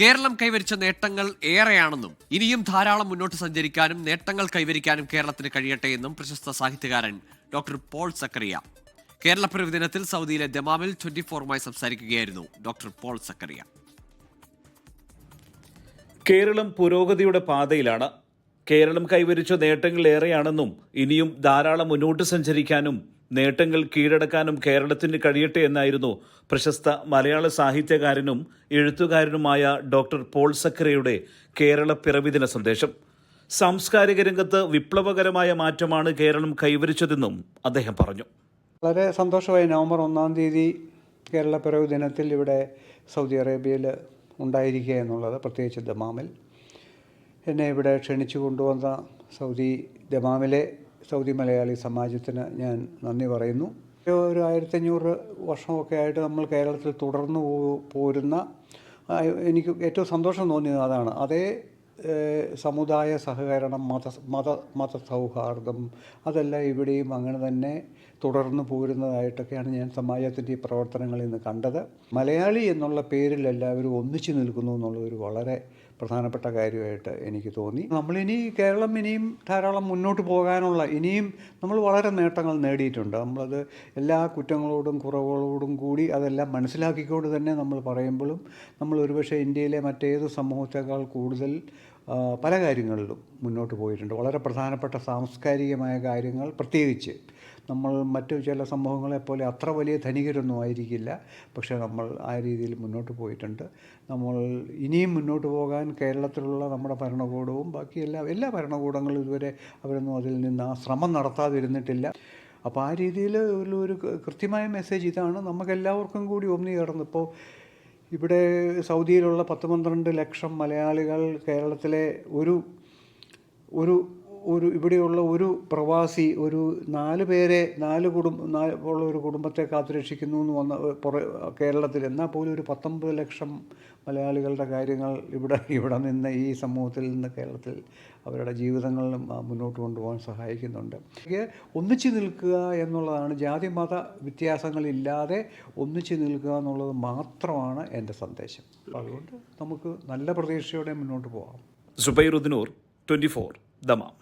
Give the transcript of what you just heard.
കേരളം കൈവരിച്ച നേട്ടങ്ങൾ ഏറെയാണെന്നും ഇനിയും ധാരാളം മുന്നോട്ട് സഞ്ചരിക്കാനും നേട്ടങ്ങൾ കൈവരിക്കാനും കേരളത്തിന് കഴിയട്ടെ എന്നും പ്രശസ്ത സാഹിത്യകാരൻ ഡോക്ടർ പോൾ സക്കറിയ. കേരള ദിനത്തിൽ സൗദിയിലെ ദമാമിൽ ട്വന്റി ഫോറുമായി സംസാരിക്കുകയായിരുന്നു ഡോക്ടർ പോൾ സക്കറിയ. കേരളം പുരോഗതിയുടെ പാതയിലാണ്. കേരളം കൈവരിച്ച നേട്ടങ്ങൾ ഏറെയാണെന്നും ഇനിയും ധാരാളം മുന്നോട്ട് സഞ്ചരിക്കാനും നേട്ടങ്ങൾ കീഴടക്കാനും കേരളത്തിന് കഴിയട്ടെ എന്നായിരുന്നു പ്രശസ്ത മലയാള സാഹിത്യകാരനും എഴുത്തുകാരനുമായ ഡോക്ടർ പോൾ സക്കരയുടെ കേരള പിറവിദിന സന്ദേശം. സാംസ്കാരിക രംഗത്ത് വിപ്ലവകരമായ മാറ്റമാണ് കേരളം കൈവരിച്ചതെന്നും അദ്ദേഹം പറഞ്ഞു. വളരെ സന്തോഷമായി നവംബർ ഒന്നാം തീയതി കേരള പിറവി ദിനത്തിൽ ഇവിടെ സൗദി അറേബ്യയിൽ ഉണ്ടായിരിക്കുക എന്നുള്ളത് പ്രത്യേകിച്ച് ദമാമിൽ. എന്നെ ഇവിടെ ക്ഷണിച്ചു കൊണ്ടുവന്ന സൗദി ദമാമിലെ സൗദി മലയാളി സമാജത്തിന് ഞാൻ നന്ദി പറയുന്നു. ഒരു ആയിരത്തഞ്ഞൂറ് വർഷമൊക്കെ ആയിട്ട് നമ്മൾ കേരളത്തിൽ തുടർന്നു പോരുന്ന എനിക്ക് ഏറ്റവും സന്തോഷം തോന്നിയത് അതാണ്. അതേ സമുദായ സഹകരണം മത മത മത സൗഹാർദ്ദം അതെല്ലാം ഇവിടെയും അങ്ങനെ തന്നെ തുടർന്നു പോരുന്നതായിട്ടൊക്കെയാണ് ഞാൻ സമാജത്തിന്റെ ഈ പ്രവർത്തനങ്ങളിൽ നിന്ന് കണ്ടത്. മലയാളി എന്നുള്ള പേരിൽ എല്ലാവരും ഒന്നിച്ചു നിൽക്കുന്നു എന്നുള്ളതൊരു വളരെ പ്രധാനപ്പെട്ട കാര്യമായിട്ട് എനിക്ക് തോന്നി. നമ്മളിനി കേരളം ഇനിയും ധാരാളം മുന്നോട്ട് പോകാനുള്ള ഇനിയും നമ്മൾ വളരെ നേട്ടങ്ങൾ നേടിയിട്ടുണ്ട്. നമ്മളത് എല്ലാ കുറ്റങ്ങളോടും കുറവുകളോടും കൂടി അതെല്ലാം മനസ്സിലാക്കിക്കൊണ്ട് തന്നെ നമ്മൾ പറയുമ്പോഴും നമ്മൾ ഒരുപക്ഷെ ഇന്ത്യയിലെ മറ്റേത് സമൂഹത്തേക്കാൾ കൂടുതൽ പല കാര്യങ്ങളിലും മുന്നോട്ട് പോയിട്ടുണ്ട്. വളരെ പ്രധാനപ്പെട്ട സാംസ്കാരികമായ കാര്യങ്ങൾ പ്രത്യേകിച്ച് നമ്മൾ മറ്റു ചില സമൂഹങ്ങളെപ്പോലെ അത്ര വലിയ ധനികരൊന്നും ആയിരിക്കില്ല. പക്ഷേ നമ്മൾ ആ രീതിയിൽ മുന്നോട്ട് പോയിട്ടുണ്ട്. നമ്മൾ ഇനിയും മുന്നോട്ട് പോകാൻ കേരളത്തിലുള്ള നമ്മുടെ ഭരണകൂടവും ബാക്കി എല്ലാ എല്ലാ ഭരണകൂടങ്ങളും ഇതുവരെ അവരൊന്നും അതിൽ നിന്ന് ആ ശ്രമം നടത്താതിരുന്നിട്ടില്ല. അപ്പോൾ ആ രീതിയിൽ ഒരു ഒരു കൃത്യമായ മെസ്സേജ് ഇതാണ്. നമുക്കെല്ലാവർക്കും കൂടി ഒന്നു ചേർന്ന് ഇപ്പോൾ ഇവിടെ സൗദിയിലുള്ള പത്ത് പന്ത്രണ്ട് ലക്ഷം മലയാളികൾ കേരളത്തിലെ ഒരു ഒരു ഒരു ഇവിടെയുള്ള ഒരു പ്രവാസി ഒരു നാല് പേരെ നാല് കുടുംബ ഉള്ള ഒരു കുടുംബത്തെ കാത്തുരക്ഷിക്കുന്നു എന്ന് വന്ന കേരളത്തിൽ. എന്നാൽ പോലും ഒരു പത്തൊമ്പത് ലക്ഷം മലയാളികളുടെ കാര്യങ്ങൾ ഇവിടെ ഇവിടെ നിന്ന് ഈ സമൂഹത്തിൽ നിന്ന് കേരളത്തിൽ അവരുടെ ജീവിതങ്ങളിലും മുന്നോട്ട് കൊണ്ടുപോകാൻ സഹായിക്കുന്നുണ്ട്. ഒന്നിച്ചു നിൽക്കുക എന്നുള്ളതാണ്. ജാതി മത വ്യത്യാസങ്ങളില്ലാതെ ഒന്നിച്ചു നിൽക്കുക എന്നുള്ളത് മാത്രമാണ് എന്റെ സന്ദേശം. അതുകൊണ്ട് നമുക്ക് നല്ല പ്രതീക്ഷയോടെ മുന്നോട്ട് പോകാം. സുബൈറുദ്ദിനൂർ ട്വന്റി ഫോർ ദമാം.